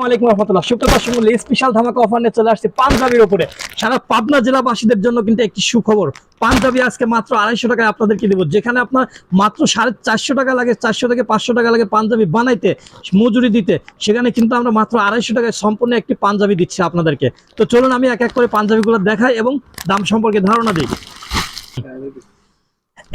আসসালামু আলাইকুম রহমতুল্লাহ। মূল্য স্পেশাল ধামাকা অফার নিয়ে চলে আসছে পাঞ্জাবির সারা পাবনা জেলাবাসীদের জন্য কিন্তু একটি সুখবর। পাঞ্জাবি আজকে মাত্র আড়াইশো টাকায় আপনাদেরকে দেবো। যেখানে আপনার মাত্র সাড়ে চারশো টাকা লাগে, চারশো থেকে পাঁচশো টাকা লাগে পাঞ্জাবি বানাইতে, মজুরি দিতে। সেখানে কিন্তু আমরা মাত্র আড়াইশো টাকায় সম্পূর্ণ একটি পাঞ্জাবি দিচ্ছি আপনাদেরকে। তো চলুন আমি এক এক করে পাঞ্জাবিগুলো দেখাই এবং দাম সম্পর্কে ধারণা দিই।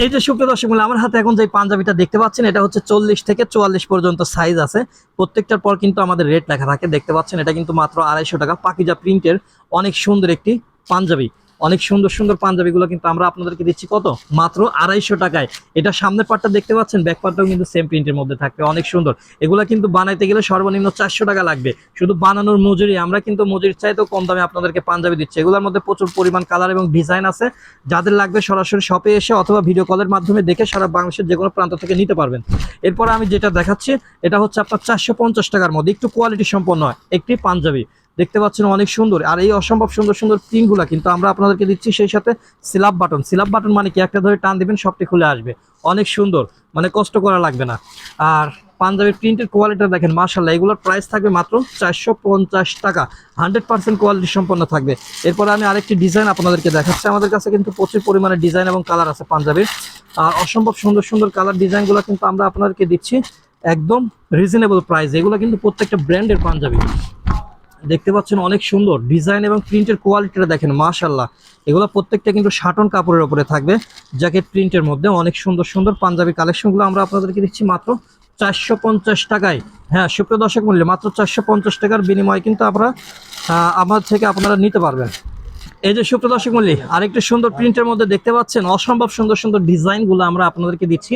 এই যে সুপ্রিয় দর্শক মূল্য আমার হাতে এখন যে পাঞ্জাবিটা দেখতে পাচ্ছেন, এটা হচ্ছে চল্লিশ থেকে চুয়াল্লিশ পর্যন্ত সাইজ আছে। প্রত্যেকটার পর কিন্তু আমাদের রেট লেখা থাকে। দেখতে পাচ্ছেন, এটা কিন্তু মাত্র আড়াইশো টাকা। পাকিজা প্রিন্টের অনেক সুন্দর একটি পাঞ্জাবি। অনেক সুন্দর সুন্দর পাঞ্জাবিগুলো কিন্তু আমরা আপনাদেরকে দিচ্ছি কত? মাত্র আড়াইশো টাকায়। এটা সামনের পার্টটা দেখতে পাচ্ছেন? ব্যাক পার্টটাও কিন্তু সেম প্রিন্টের মধ্যে থাকবে। অনেক সুন্দর। এগুলো কিন্তু বানাইতে গেলে সর্বনিম্ন চারশো টাকা লাগবে। শুধু বানানোর মজুরি, আমরা কিন্তু মজুরির চাইতেও কম দামে আপনাদেরকে পাঞ্জাবি দিচ্ছি। এগুলোর মধ্যে প্রচুর পরিমাণ কালার এবং ডিজাইন আছে। যাদের লাগবে সরাসরি শপে এসে অথবা ভিডিও কলের মাধ্যমে দেখে সারা বাংলাদেশের যে কোনো প্রান্ত থেকে নিতে পারবেন। এরপর আমি যেটা দেখাচ্ছি, এটা হচ্ছে আপনার চারশো পঞ্চাশ টাকার মধ্যে। একটু কোয়ালিটি সম্পন্ন, একটি পাঞ্জাবি। দেখতে পাচ্ছেন অনেক সুন্দর। আর এই অসম্ভব সুন্দর সুন্দর প্রিন্টগুলো কিন্তু আমরা আপনাদেরকে দিচ্ছি সেই সাথে সিলাপ বাটন। সিলাপ বাটন মানে কি? একটা ধরে টান দিবেন, সবটি খুলে আসবে। অনেক সুন্দর। মানে কষ্ট করা লাগবে না। আর পাঞ্জাবির প্রিন্টের কোয়ালিটি দেখেন মার্শাল্লাহ এগুলোর প্রাইস থাকবে মাত্র চারশো পঞ্চাশ টাকা। হান্ড্রেড পার্সেন্ট কোয়ালিটি সম্পন্ন থাকবে। এরপরে আমি আরেকটি ডিজাইন আপনাদেরকে দেখাচ্ছি। আমাদের কাছে কিন্তু প্রচুর পরিমাণে ডিজাইন এবং কালার আছে পাঞ্জাবির। আর অসম্ভব সুন্দর সুন্দর কালার ডিজাইনগুলো কিন্তু আমরা আপনাদেরকে দিচ্ছি একদম রিজনেবল প্রাইস এগুলো কিন্তু প্রত্যেকটা ব্র্যান্ডের পাঞ্জাবি। দেখতে পাচ্ছেন অনেক সুন্দর ডিজাইন এবং প্রিন্টের কোয়ালিটিটা দেখেন মাশাল্লাহ এগুলো প্রত্যেকটা কিন্তু শাটন কাপড়ের উপরে থাকবে, জ্যাকেট প্রিন্টের মধ্যে অনেক সুন্দর সুন্দর পাঞ্জাবি কালেকশনগুলো আমরা আপনাদেরকে দিচ্ছি মাত্র চারশো পঞ্চাশ টাকায়। হ্যাঁ সুপ্রিয় দর্শক মূল্যে মাত্র চারশো পঞ্চাশ টাকার বিনিময়ে কিন্তু আমরা আমার থেকে আপনারা নিতে পারবেন। এই যে সুপ্রিয় দর্শক মূল্যে আরেকটি সুন্দর প্রিন্টের মধ্যে দেখতে পাচ্ছেন, অসম্ভব সুন্দর সুন্দর ডিজাইনগুলো আমরা আপনাদেরকে দিচ্ছি,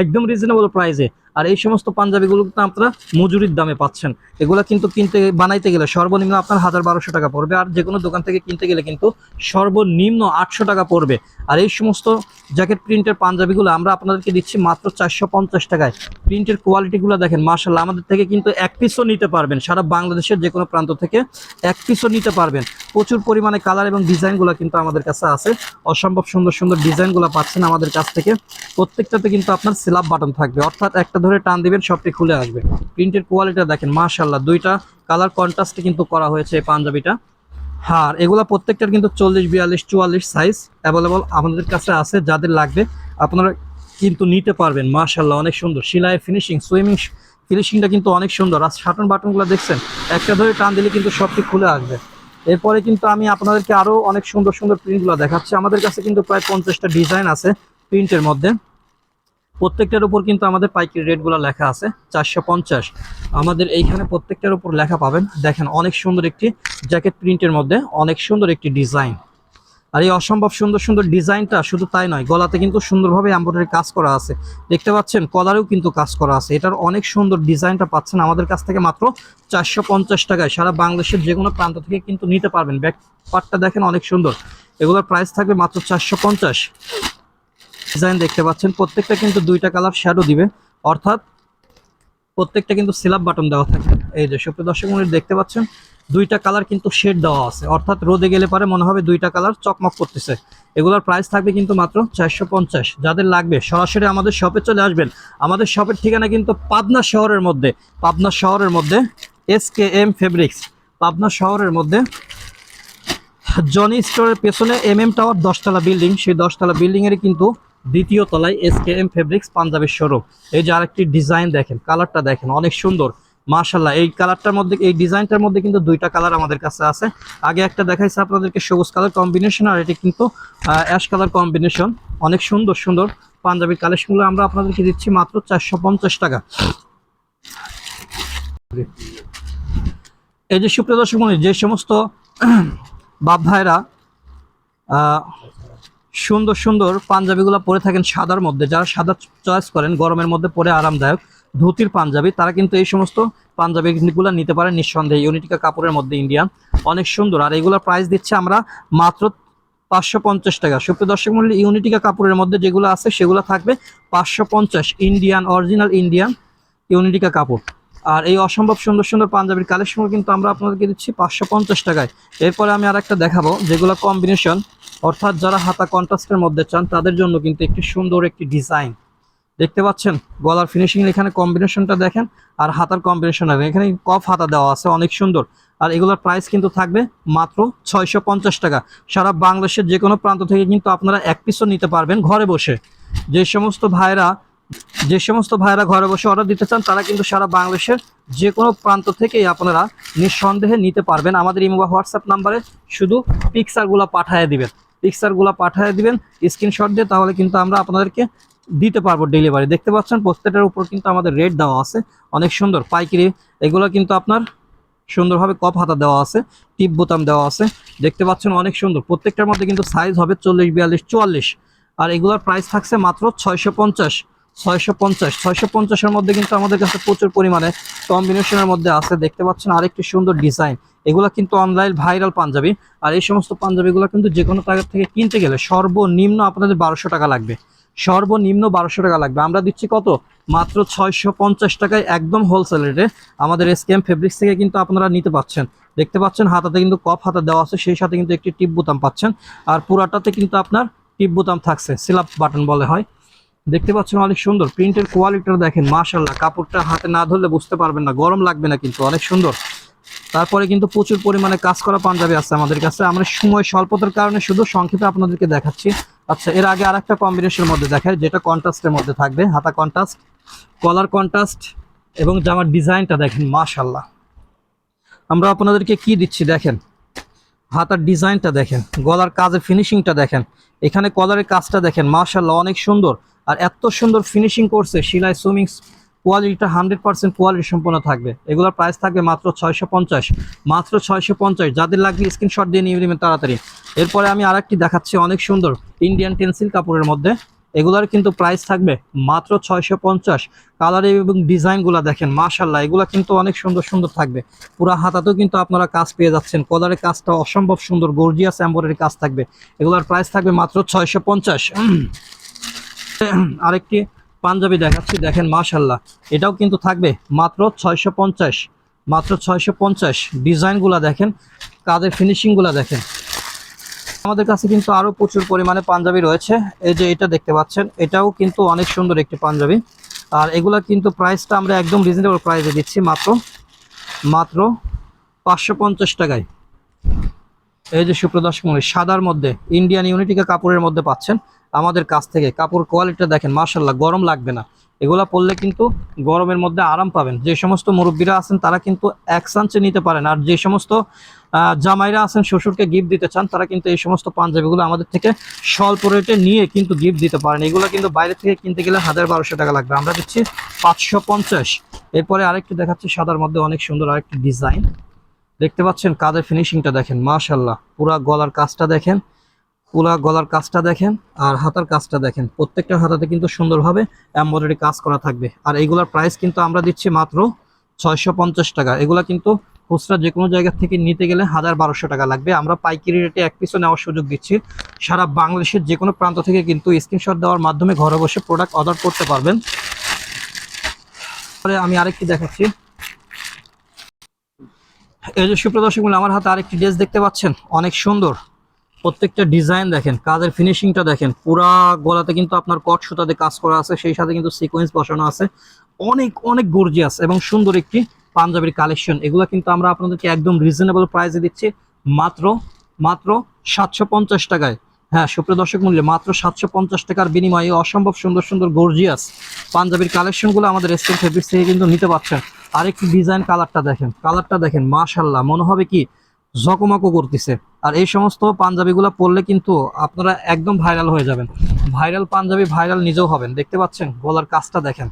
একদম রিজনেবল প্রাইসে আর এই সমস্ত পাঞ্জাবিগুলো কিন্তু আপনারা মজুরির দামে পাচ্ছেন। এগুলো কিন্তু কিনতে, বানাইতে গেলে সর্বনিম্ন আপনার হাজার বারোশো টাকা পড়বে। আর যে কোনো দোকান থেকে কিনতে গেলে কিন্তু সর্বনিম্ন আটশো টাকা পড়বে। আর এই সমস্ত জ্যাকেট প্রিন্টের পাঞ্জাবিগুলো আমরা আপনাদেরকে দিচ্ছি মাত্র চারশো পঞ্চাশ টাকায়। প্রিন্টের কোয়ালিটিগুলো দেখেন মার্শাল্লাহ আমাদের থেকে কিন্তু এক পিসও নিতে পারবেন। সারা বাংলাদেশের যে কোনো প্রান্ত থেকে এক পিসও নিতে পারবেন। প্রচুর পরিমাণে কালার এবং ডিজাইনগুলো কিন্তু আমাদের কাছে আছে। অসম্ভব সুন্দর সুন্দর ডিজাইনগুলো পাচ্ছেন আমাদের কাছ থেকে। প্রত্যেকটাতে কিন্তু আপনার সিলাপ বাটন থাকবে। অর্থাৎ একটা ধরে টান দিবেন, সবটি খুলে আসবে। প্রিন্টের কোয়ালিটিটা দেখেন মাশাল্লাহ দুইটা। কালার কন্ট্রাস্টে কিন্তু করা হয়েছে এই পাঞ্জাবিটা। আর এগুলা প্রত্যেকটার কিন্তু চল্লিশ, বিয়াল্লিশ, চুয়াল্লিশ সাইজ অ্যাভেলেবল আমাদের কাছে আছে, যাদের লাগবে, আপনারা কিন্তু নিতে পারবেন মাশাল্লাহ অনেক সুন্দর। সিলাই ফিনিশিং সুইমিং ফিনিশিংটা কিন্তু অনেক সুন্দর। আর শাটন বাটনগুলো দেখছেন, একটা ধরে টান দিলে কিন্তু সবটি খুলে আসবে। এরপরে কিন্তু আমি আপনাদেরকে আরও অনেক সুন্দর সুন্দর প্রিন্টগুলো দেখাচ্ছি। আমাদের কাছে কিন্তু প্রায় পঞ্চাশটা ডিজাইন আছে প্রিন্টের মধ্যে। প্রত্যেকটার উপর কিন্তু আমাদের পাইকারি রেটগুলো লেখা আছে, চারশো পঞ্চাশ। আমাদের এইখানে প্রত্যেকটার উপর লেখা পাবেন। দেখেন, অনেক সুন্দর একটি জ্যাকেট প্রিন্টের মধ্যে অনেক সুন্দর একটি ডিজাইন। আর এই অসম্ভব সুন্দর সুন্দর ডিজাইনটা শুধু তাই নয়, গলাতে কিন্তু সুন্দরভাবে এমব্রয়ডারি কাজ করা আছে। দেখতে পাচ্ছেন, কলারেও কিন্তু কাজ করা আছে। এটার অনেক সুন্দর ডিজাইনটা পাচ্ছেন আমাদের কাছ থেকে মাত্র চারশো পঞ্চাশ টাকায়। সারা বাংলাদেশের যে কোনো প্রান্ত থেকে কিন্তু নিতে পারবেন। ব্যাক পার্টটা দেখেন অনেক সুন্দর। এগুলোর প্রাইস থাকবে মাত্র চারশো পঞ্চাশ। ডিজাইন দেখতে পাচ্ছেন, প্রত্যেকটা কিন্তু দুইটা কালার শ্যাডো দিবে। অর্থাৎ প্রত্যেকটা কিন্তু সিলাপ বাটন দেওয়া থাকে এই যে সুপ্রিয় দর্শক মন্ডলী, দেখতে পাচ্ছেন, দুইটা কালার কিন্তু শেড দেওয়া আছে। অর্থাৎ রোদে গেলে পারে মনে হবে দুইটা কালার চকমক করতেছে। এগুলোর প্রাইস থাকবে কিন্তু মাত্র চারশো পঞ্চাশ। যাদের লাগবে সরাসরি আমাদের শপে চলে আসবেন। আমাদের শপের ঠিকানা কিন্তু পাবনা শহরের মধ্যে, পাবনা শহরের মধ্যে S K M fabrics Pabna শহরের মধ্যে জনি স্টোরের পেছনে এম এম টাওয়ার দশতলা বিল্ডিং সেই দশতলা বিল্ডিংয়েরই কিন্তু দ্বিতীয় তলায় এস কে এম ফেব্রিক্স পাঞ্জাবের শোরুম এই যে আরেকটি ডিজাইন দেখেন কালারটা দেখেন অনেক সুন্দর। মাশাল্লাহ এই কালারটার মধ্যে এই ডিজাইনটার মধ্যে কিন্তু দুইটা কালার আমাদের কাছে আছে। আগে একটা দেখাইছে আপনাদেরকে সবুজ কালার কম্বিনেশন আর এটি কিন্তু অ্যাশ কালার কম্বিনেশন অনেক সুন্দর সুন্দর পাঞ্জাবির কালেকশনগুলো আমরা আপনাদেরকে দিচ্ছি মাত্র চারশো পঞ্চাশ টাকা। এই যে সুপ্রিয় দর্শক মণ্ডলী, যে সমস্ত বাপ ভাইরা সুন্দর সুন্দর পাঞ্জাবিগুলো পরে থাকেন সাদার মধ্যে। যারা সাদা চয়েস করেন, গরমের মধ্যে পরে আরামদায়ক ধুতির পাঞ্জাবি, তারা কিন্তু এই সমস্ত পাঞ্জাবিগুলো নিতে পারেন নিঃসন্দেহে। ইউনিটিকা কাপড়ের মধ্যে ইন্ডিয়ান অনেক সুন্দর। আর এগুলোর প্রাইস দিচ্ছে আমরা মাত্র পাঁচশো পঞ্চাশ টাকা। সুপ্রিয় দর্শক মূল্য ইউনিটিকা কাপড়ের মধ্যে যেগুলো আছে, সেগুলো থাকবে পাঁচশো পঞ্চাশ ইন্ডিয়ান অরিজিনাল ইন্ডিয়ান ইউনিটিকা কাপড়। আর এই অসম্ভব সুন্দর সুন্দর পাঞ্জাবির কালেকশনগুলো কিন্তু আমরা আপনাদেরকে দিচ্ছি পাঁচশো পঞ্চাশ টাকায়। এরপরে আমি আর একটা দেখাবো, যেগুলো কম্বিনেশন অর্থাৎ যারা হাতা কন্ট্রাস্টের মধ্যে চান, তাদের জন্য কিন্তু একটি সুন্দর একটি ডিজাইন। দেখতে পাচ্ছেন, গলার ফিনিশিং এখানে কম্বিনেশনটা দেখেন, আর হাতার কম্বিনেশন এখানে কফ হাতা দেওয়া আছে, অনেক সুন্দর। আর এগুলোর প্রাইস কিন্তু থাকবে মাত্র ছয়শো পঞ্চাশ টাকা। সারা বাংলাদেশের যে কোনো প্রান্ত থেকে কিন্তু আপনারা এক পিসও নিতে পারবেন ঘরে বসে। যে সমস্ত ভাইরা, যে সমস্ত ভাইরা ঘরে বসে অর্ডার দিতে চান, তারা কিন্তু সারা বাংলাদেশের যে কোনো প্রান্ত থেকেই আপনারা নিঃসন্দেহে নিতে পারবেন। আমাদের ইমো বা হোয়াটসঅ্যাপ নাম্বারে শুধু পিকচারগুলো পাঠিয়ে দিবেন। পিকচারগুলো পাঠিয়ে দিবেন স্ক্রিনশট দিয়ে, তাহলে কিন্তু আমরা আপনাদেরকে দিতে পারব ডেলিভারি দেখতে পাচ্ছেন, প্রত্যেকটার উপর কিন্তু আমাদের রেট দেওয়া আছে। অনেক সুন্দর পাইকারি, এগুলো কিন্তু আপনার সুন্দরভাবে কপ হাতা দেওয়া আছে, টিপ বোতাম দেওয়া আছে। দেখতে পাচ্ছেন, অনেক সুন্দর। প্রত্যেকটার মধ্যে কিন্তু সাইজ হবে চল্লিশ, বিয়াল্লিশ, চুয়াল্লিশ। আর এগুলোর প্রাইস থাকছে মাত্র ছয়শো পঞ্চাশ ছয়শো পঞ্চাশ। ছয়শো পঞ্চাশের মধ্যে কিন্তু আমাদের কাছে প্রচুর পরিমাণে কম্বিনেশনের মধ্যে আছে। দেখতে পাচ্ছেন, আরেকটি সুন্দর ডিজাইন এগুলো কিন্তু অনলাইন ভাইরাল পাঞ্জাবি। আর এই সমস্ত পাঞ্জাবিগুলো কিন্তু যে কোনো জায়গা থেকে কিনতে গেলে সর্বনিম্ন আপনাদের বারোশো টাকা লাগবে। সর্বনিম্ন বারোশো টাকা লাগবে। আমরা দিচ্ছি কত? মাত্র ছয়শো পঞ্চাশ টাকায় একদম হোলসেল রেটে আমাদের এসকেএম ফেব্রিক্স থেকে কিন্তু আপনারা নিতে পাচ্ছেন। দেখতে পাচ্ছেন, হাতাতে কিন্তু কপ হাতা দেওয়া আছে, সেই সাথে কিন্তু একটি টিপ বোতাম পাচ্ছেন। আর পুরাটাতে কিন্তু আপনার টিপ বোতাম থাকছে সিলাপ বাটন বলে হয়। দেখতে পাচ্ছেন অনেক সুন্দর। প্রিন্টের কোয়ালিটিটা দেখেন মাশাল্লাহ কাপড়টা হাতে না ধরলে বুঝতে পারবেন না, গরম লাগবে না কিন্তু, অনেক সুন্দর। তারপরে কিন্তু প্রচুর পরিমাণে কাজ করা পাঞ্জাবি আছে আমাদের কাছে। আমরা সময় স্বল্পতার কারণে শুধু সংক্ষেপে আপনাদেরকে দেখাচ্ছি। আচ্ছা এর আগে আরেকটা কম্বিনেশনের মধ্যে দেখায় যেটা কন্ট্রাস্টের মধ্যে থাকবে। হাতা কন্ট্রাস্ট কলার কন্ট্রাস্ট এবং জামার ডিজাইনটা দেখেন মাশাল্লাহ আমরা আপনাদেরকে কি দিচ্ছি দেখেন? হাতার ডিজাইনটা দেখেন, গলার কাজের ফিনিশিংটা দেখেন। এখানে কলারের কাজটা দেখেন মাশাল্লাহ অনেক সুন্দর। আর এত সুন্দর ফিনিশিং করছে, সিলাই সুইমিং কোয়ালিটিটা হান্ড্রেড পার্সেন্ট কোয়ালিটি সম্পন্ন থাকবে। এগুলোর প্রাইস থাকবে মাত্র ছয়শো পঞ্চাশ। মাত্র ছয়শো পঞ্চাশ। যাদের লাগবে স্ক্রিনশট দিয়ে নিয়ে নেবেন তাড়াতাড়ি। এরপরে আমি আরেকটি দেখাচ্ছি অনেক সুন্দর ইন্ডিয়ান টেন্সিল কাপড়ের মধ্যে। এগুলার কিন্তু প্রাইস থাকবে মাত্র ছয়শো পঞ্চাশ। কালার এবং ডিজাইনগুলো দেখেন মাশাল্লাহ এগুলা কিন্তু অনেক সুন্দর সুন্দর থাকবে। পুরা হাতাতেও কিন্তু আপনারা কাজ পেয়ে যাচ্ছেন। কলারের কাজটা অসম্ভব সুন্দর গর্জিয়াস এম্বয়ডারি কাজ থাকবে। এগুলার প্রাইস থাকবে মাত্র ছয়শো পঞ্চাশ। আরেকটি পাঞ্জাবি দেখাচ্ছি, দেখেন মাশাল্লাহ এটাও কিন্তু থাকবে মাত্র ছয়শো পঞ্চাশ, মাত্র ছয়শো পঞ্চাশ। ডিজাইনগুলো দেখেন কাদের ফিনিশিংগুলো দেখেন। আমাদের কাছে কিন্তু আরও প্রচুর পরিমাণে পাঞ্জাবি রয়েছে। এই যে এটা দেখতে পাচ্ছেন, এটাও কিন্তু অনেক সুন্দর একটি পাঞ্জাবি। আর এগুলা কিন্তু প্রাইসটা আমরা একদম রিজনেবল প্রাইসে দিচ্ছি মাত্র মাত্র পাঁচশো পঞ্চাশ টাকায়। এই যে সুপ্রদর্শক মনে সাদার মধ্যে ইন্ডিয়ান ইউনিটিকা কাপড়ের মধ্যে পাচ্ছেন। আমাদের কাছ থেকে কাপড় কোয়ালিটিটা দেখেন মার্শাল্লাহ গরম লাগবে না। এগুলা পরলে কিন্তু গরমের মধ্যে আরাম পাবেন। যে সমস্ত মুরব্বীরা আছেন, তারা কিন্তু এক সাঞ্চে নিতে পারেন। আর যে সমস্ত জামাইরা আছেন, শ্বশুরকে গিফট দিতে চান, তারা কিন্তু এই সমস্ত পাঞ্জাবিগুলো আমাদের থেকে স্বল্প রেটে নিয়ে কিন্তু গিফট দিতে পারেন। এগুলো কিন্তু বাইরে থেকে কিনতে গেলে হাজার বারোশো টাকা লাগবে। আমরা দিচ্ছি পাঁচশো পঞ্চাশ। এরপরে আরেকটি দেখাচ্ছি সাদার মধ্যে অনেক সুন্দর আরেকটি ডিজাইন দেখতে পাচ্ছেন কাদের ফিনিশিংটা দেখেন মাশাল্লাহ পুরা গলার কাজটা দেখেন, পুরা গলার কাজটা দেখেন আর হাতার কাজটা দেখেন। প্রত্যেকটা হাতাতে কিন্তু সুন্দরভাবে এমব্রয়ডারি কাজ করা থাকবে। আর এইগুলোর প্রাইস কিন্তু আমরা দিচ্ছি মাত্র ছয়শো পঞ্চাশ টাকা। এগুলা কিন্তু খুচরা যে কোনো জায়গা থেকে নিতে গেলে হাজার বারোশো টাকা লাগবে। আমরা পাইকারি রেটে এক পিসও নেওয়ার সুযোগ দিচ্ছি। সারা বাংলাদেশের যে কোনো প্রান্ত থেকে কিন্তু স্ক্রিনশট দেওয়ার মাধ্যমে ঘরে বসে প্রোডাক্ট অর্ডার করতে পারবেন। পরে আমি আরেকটি দেখাচ্ছি। এই যে সুপ্রদর্শক বলে আমার হাতে আরেকটি ড্রেস দেখতে পাচ্ছেন। অনেক সুন্দর। প্রত্যেকটা ডিজাইন দেখেন, কাজের ফিনিশিংটা দেখেন। পুরা গলাতে কিন্তু আপনার কট সুতাতে কাজ করা আছে, সেই সাথে কিন্তু সিকোয়েন্স বসানো আছে। অনেক অনেক গর্জিয়াস এবং সুন্দর একটি পাঞ্জাবির কালেকশন এগুলো কিন্তু আমরা আপনাদেরকে একদম রিজনেবল প্রাইসে দিচ্ছি, মাত্র মাত্র সাতশো পঞ্চাশ টাকায়। হ্যাঁ সুপ্রিয় দর্শক মূল্যে মাত্র সাতশো পঞ্চাশ টাকার বিনিময়ে অসম্ভব সুন্দর সুন্দর গর্জিয়াস পাঞ্জাবির কালেকশনগুলো আমাদের এসকেন ফেব্রিক্স থেকে কিন্তু নিতে পারছেন আরেকটি ডিজাইন কালারটা দেখেন। কালারটা দেখেন মাশাল্লাহ মনে হবে কি জকমকো করতেছে। আর এই সমস্ত পাঞ্জাবিগুলো পরলে কিন্তু আপনারা একদম ভাইরাল হয়ে যাবেন। ভাইরাল পাঞ্জাবি ভাইরাল নিজেও হবেন, দেখতে পাচ্ছেন? গলার কাজটা দেখেন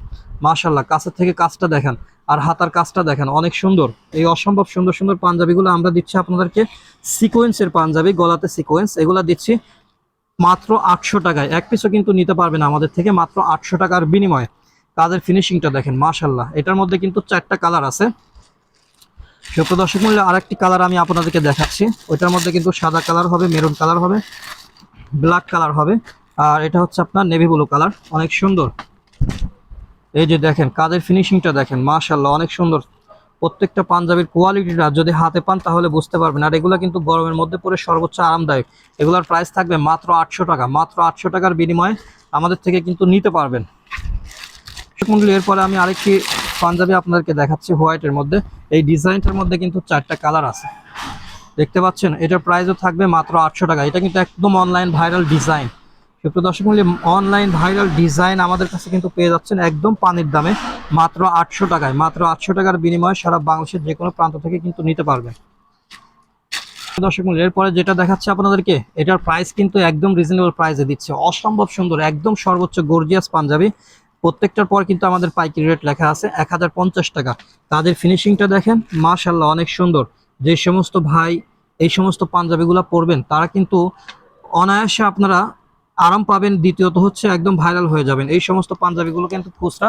মাশাল্লাহ কাছের থেকে কাজটা দেখেন, আর হাতার কাজটা দেখেন, অনেক সুন্দর। এই অসম্ভব সুন্দর সুন্দর পাঞ্জাবিগুলো আমরা দিচ্ছি আপনাদেরকে সিকোয়েন্সের পাঞ্জাবি, গলাতে সিকোয়েন্স এগুলো দিচ্ছি মাত্র আটশো টাকায়। এক পিসও কিন্তু নিতে পারবেন আমাদের থেকে মাত্র আটশো টাকার বিনিময়ে। কাজের ফিনিশিংটা দেখেন মাশাল্লাহ এটার মধ্যে কিন্তু চারটা কালার আছে। সুপ্র দর্শক মূল্যে আরেকটি কালার আমি আপনাদেরকে দেখাচ্ছি। ওইটার মধ্যে কিন্তু সাদা কালার হবে মেরুন কালার হবে ব্ল্যাক কালার হবে, আর এটা হচ্ছে আপনার নেভি ব্লু কালার অনেক সুন্দর। এই যে দেখেন কাজের ফিনিশিংটা দেখেন মাশাল্লাহ অনেক সুন্দর। প্রত্যেকটা পাঞ্জাবির কোয়ালিটিটা যদি হাতে পান তাহলে বুঝতে পারবেন। আর এগুলো কিন্তু গরমের মধ্যে পরে সর্বোচ্চ আরামদায়ক। এগুলোর প্রাইস থাকবে মাত্র আটশো টাকা, মাত্র আটশো টাকার বিনিময়ে আমাদের থেকে কিন্তু নিতে পারবেন। মন্ডলী এরপরে আমি আরেকটি পাঞ্জাবি আপনাদেরকে দেখাচ্ছি হোয়াইটের মধ্যে। এই ডিজাইনটার মধ্যে কিন্তু চারটা কালার আছে। দেখতে পাচ্ছেন, এটার প্রাইসও থাকবে মাত্র আটশো টাকা। এটা কিন্তু একদম অনলাইন ভাইরাল ডিজাইন সুপ্রিয় দর্শক মূল্যে অনলাইন ভাইরাল ডিজাইন আমাদের কাছে কিন্তু পেয়ে যাচ্ছেন একদম পানির দামে মাত্র আটশো টাকায়। মাত্র আটশো টাকার বিনিময়ে সারা বাংলাদেশের যে কোনো প্রান্ত থেকে কিন্তু নিতে পারবেন। দর্শক মূল্য এরপরে যেটা দেখাচ্ছে আপনাদেরকে, এটার প্রাইস কিন্তু একদম রিজনেবল প্রাইসে দিচ্ছে। অসম্ভব সুন্দর, একদম সর্বোচ্চ গর্জিয়াস পাঞ্জাবি। প্রত্যেকটার পর কিন্তু আমাদের পাইকারি রেট লেখা আছে এক হাজার পঞ্চাশ টাকা। তাদের ফিনিশিংটা দেখেন মাশাল্লাহ অনেক সুন্দর। যে সমস্ত ভাই এই সমস্ত পাঞ্জাবিগুলো পরবেন, তারা কিন্তু অনায়াসে আপনারা আরাম পাবেন। দ্বিতীয়ত হচ্ছে একদম ভাইরাল হয়ে যাবেন। এই সমস্ত পাঞ্জাবিগুলো কিন্তু খুচরা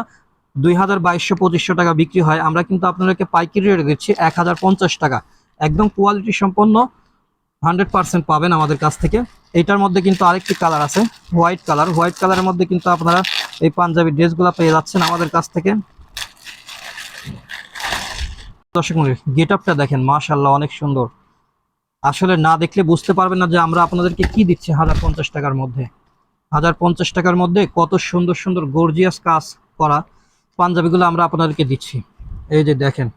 দুই হাজার বাইশশো পঁচিশশো টাকা বিক্রি হয়। আমরা কিন্তু আপনাদেরকে পাইকারি রেট দিচ্ছি এক হাজার পঞ্চাশ টাকা। একদম কোয়ালিটি সম্পন্ন হান্ড্রেড পার্সেন্ট পাবেন আমাদের কাছ থেকে। এইটার মধ্যে কিন্তু আরেকটি কালার আছে, হোয়াইট কালার। হোয়াইট কালারের মধ্যে কিন্তু আপনারা এই পাঞ্জাবি ড্রেসগুলো পেয়ে যাচ্ছেন আমাদের কাছ থেকে। দর্শক গেট আপটা দেখেন মাশাল্লাহ অনেক সুন্দর। আসলে না দেখলে বুঝতে পারবেন না যে আমরা আপনাদেরকে কি দিচ্ছি হাজার পঞ্চাশ টাকার মধ্যে। হাজার পঞ্চাশ টাকার মধ্যে কত সুন্দর সুন্দর গর্জিয়াস কাজ করা পাঞ্জাবিগুলো আমরা আপনাদেরকে দিচ্ছি। এই যে দেখেন,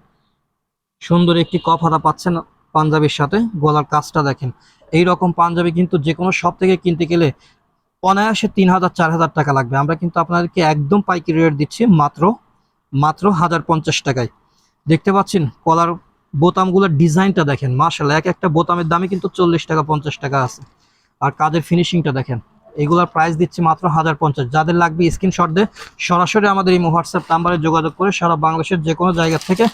সুন্দর একটি কপ হাতা পাচ্ছেন পাঞ্জাবির সাথে গলার কাজটা দেখেন। এই রকম পাঞ্জাবি কিন্তু যে কোনো শপ থেকে কিনতে গেলে অনায়াসে তিন হাজার, চার হাজার টাকা লাগবে। আমরা কিন্তু আপনাদেরকে একদম পাইকারি রেট দিচ্ছি মাত্র মাত্র হাজার পঞ্চাশ টাকায়। দেখতে পাচ্ছেন কলার বোতামগুলোর ডিজাইনটা দেখেন মাসাল্লাহ এক একটা বোতামের দামে কিন্তু চল্লিশ টাকা, পঞ্চাশ টাকা আছে। আর কাজের ফিনিশিংটা দেখেন। এগুলোর প্রাইস দিচ্ছি মাত্র হাজার পঞ্চাশ। যাদের লাগবে স্ক্রিনশট দিয়ে সরাসরি আমাদের এই হোয়াটসঅ্যাপ নাম্বারে যোগাযোগ করে সারা বাংলাদেশের যে কোনো জায়গা থেকে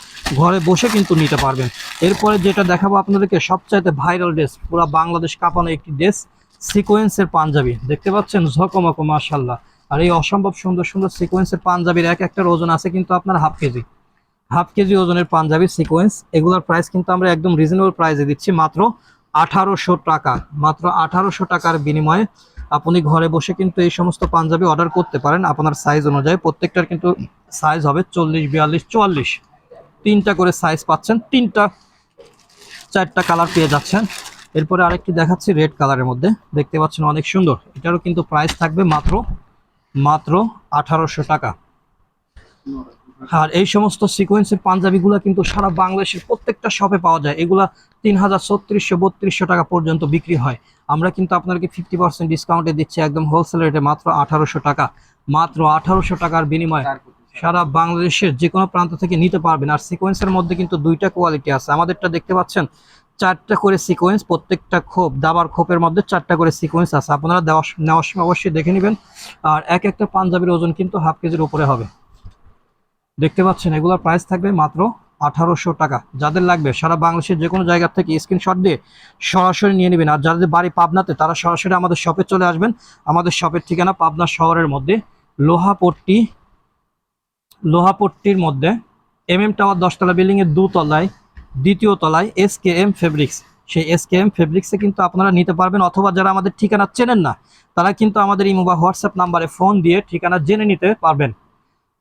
ঘরে বসে কিন্তু নিতে পারবেন। এরপরে যেটা দেখাবো আপনাদেরকে, সবচাইতে ভাইরাল ড্রেস পুরো বাংলাদেশ কাঁপানো একটি ড্রেস সিকোয়েন্সের পাঞ্জাবি। দেখতে পাচ্ছেন? ঝকমকো মার্শাল্লাহ আর এই অসম্ভব সুন্দর সুন্দর সিকোয়েন্সের পাঞ্জাবির এক একটার ওজন আছে কিন্তু আপনার হাফ কেজি। হাফ কেজি ওজনের পাঞ্জাবি সিকোয়েন্স এগুলোর প্রাইস কিন্তু আমরা একদম রিজনেবল প্রাইসে দিচ্ছি মাত্র আঠারোশো টাকা। মাত্র আঠারোশো টাকার বিনিময়ে আপনি ঘরে বসে কিন্তু এই সমস্ত পাঞ্জাবি অর্ডার করতে পারেন। আপনার সাইজ অনুযায়ী প্রত্যেকটার কিন্তু সাইজ হবে চল্লিশ, বিয়াল্লিশ, চুয়াল্লিশ। তিনটা করে সাইজ পাচ্ছেন, তিনটা, চারটা কালার পেয়ে যাচ্ছেন। এরপরে আরেকটি দেখাচ্ছি রেড কালারের মধ্যে। দেখতে পাচ্ছেন অনেক সুন্দর। এটারও কিন্তু প্রাইস থাকবে মাত্র মাত্র আঠারোশো টাকা। আর এই সমস্ত সিকোয়েন্সের পাঞ্জাবিগুলো কিন্তু সারা বাংলাদেশের প্রত্যেকটা শপে পাওয়া যায়। এগুলা তিন হাজার ছত্রিশশো বত্রিশশো টাকা পর্যন্ত বিক্রি হয়। আমরা কিন্তু আপনাদেরকে ফিফটি পার্সেন্ট ডিসকাউন্টে দিচ্ছি একদম হোলসেল রেটে মাত্র আঠারোশো টাকা। মাত্র আঠারোশো টাকার বিনিময়ে সারা বাংলাদেশের যে কোনো প্রান্ত থেকে নিতে পারবেন। আর সিকোয়েন্সের মধ্যে কিন্তু দুইটা কোয়ালিটি আছে। আমাদেরটা দেখতে পাচ্ছেন চারটা করে সিকোয়েন্স প্রত্যেকটা খোপ দাবার খোপের মধ্যে চারটা করে সিকোয়েন্স আছে। আপনারা দেওয়া নেওয়ার সময় অবশ্যই দেখে নেবেন। আর এক একটা পাঞ্জাবির ওজন কিন্তু হাফ কেজির উপরে হবে। দেখতে পাচ্ছেন, এগুলোর প্রাইস থাকবে মাত্র আঠারোশো টাকা। যাদের লাগবে, সারা বাংলাদেশের যে কোনো জায়গা থেকে স্ক্রিনশট দিয়ে সরাসরি নিয়ে নেবেন। আর যাদের বাড়ি পাবনাতে, তারা সরাসরি আমাদের শপে চলে আসবেন। আমাদের শপের ঠিকানা পাবনা শহরের মধ্যে। লোহাপট্টি, লোহাপট্টির মধ্যে এম এম টাওয়ার দশতলা বিল্ডিংয়ের দুতলায়, দ্বিতীয় তলায় এস কে এম ফেব্রিক্স সেই এস কে এম ফেব্রিক্সে কিন্তু আপনারা নিতে পারবেন, অথবা যারা আমাদের ঠিকানা চেনেন না, তারা কিন্তু আমাদের ইমো বা হোয়াটসঅ্যাপ নাম্বারে ফোন দিয়ে ঠিকানা জেনে নিতে পারবেন।